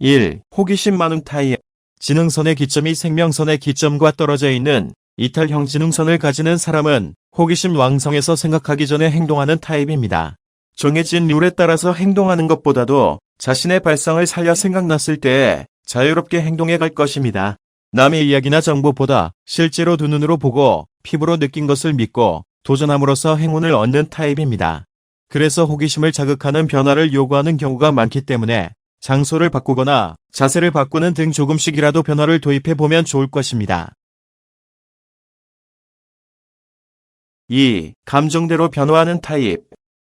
1. 호기심 많은 타입. 지능선의 기점이 생명선의 기점과 떨어져 있는 이탈형 지능선을 가지는 사람은 호기심 왕성해서 생각하기 전에 행동하는 타입입니다. 정해진 룰에 따라서 행동하는 것보다도 자신의 발상을 살려 생각났을 때 자유롭게 행동해 갈 것입니다. 남의 이야기나 정보보다 실제로 두 눈으로 보고 피부로 느낀 것을 믿고 도전함으로써 행운을 얻는 타입입니다. 그래서 호기심을 자극하는 변화를 요구하는 경우가 많기 때문에 장소를 바꾸거나 자세를 바꾸는 등 조금씩이라도 변화를 도입해 보면 좋을 것입니다. 2. 감정대로 변화하는 타입.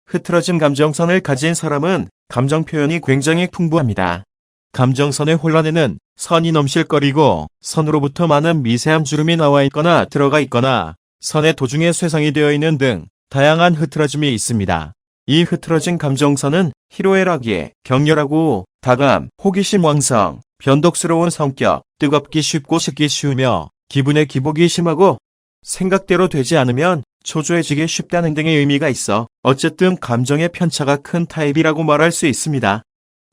흐트러진 감정선을 가진 사람은 감정 표현이 굉장히 풍부합니다. 감정선의 혼란에는 선이 넘실거리고 선으로부터 많은 미세한 주름이 나와 있거나 들어가 있거나 선의 도중에 쇠상이 되어 있는 등 다양한 흐트러짐이 있습니다. 이 흐트러진 감정선은 희로애락이 격렬하고 다감, 호기심 왕성, 변덕스러운 성격, 뜨겁기 쉽고 식기 쉬우며 기분의 기복이 심하고 생각대로 되지 않으면 초조해지기 쉽다는 등의 의미가 있어 어쨌든 감정의 편차가 큰 타입이라고 말할 수 있습니다.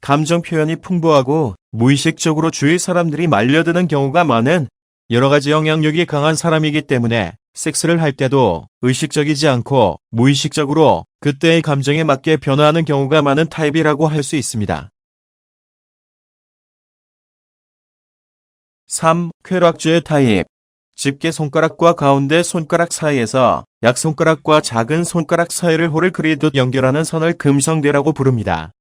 감정 표현이 풍부하고 무의식적으로 주위 사람들이 말려드는 경우가 많은 여러 가지 영향력이 강한 사람이기 때문에 섹스를 할 때도 의식적이지 않고 무의식적으로 그때의 감정에 맞게 변화하는 경우가 많은 타입이라고 할 수 있습니다. 3. 쾌락주의 타입 집게 손가락과 가운데 손가락 사이에서 약손가락과 작은 손가락 사이를 홀을 그리듯 연결하는 선을 금성대라고 부릅니다.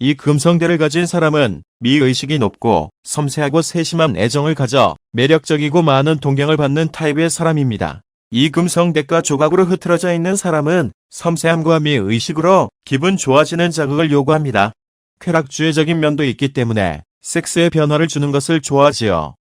이 금성대를 가진 사람은 미의식이 높고 섬세하고 세심한 애정을 가져 매력적이고 많은 동경을 받는 타입의 사람입니다. 이 금성대가 조각으로 흐트러져 있는 사람은 섬세함과 미의식으로 기분 좋아지는 자극을 요구합니다. 쾌락주의적인 면도 있기 때문에 섹스에 변화를 주는 것을 좋아하지요.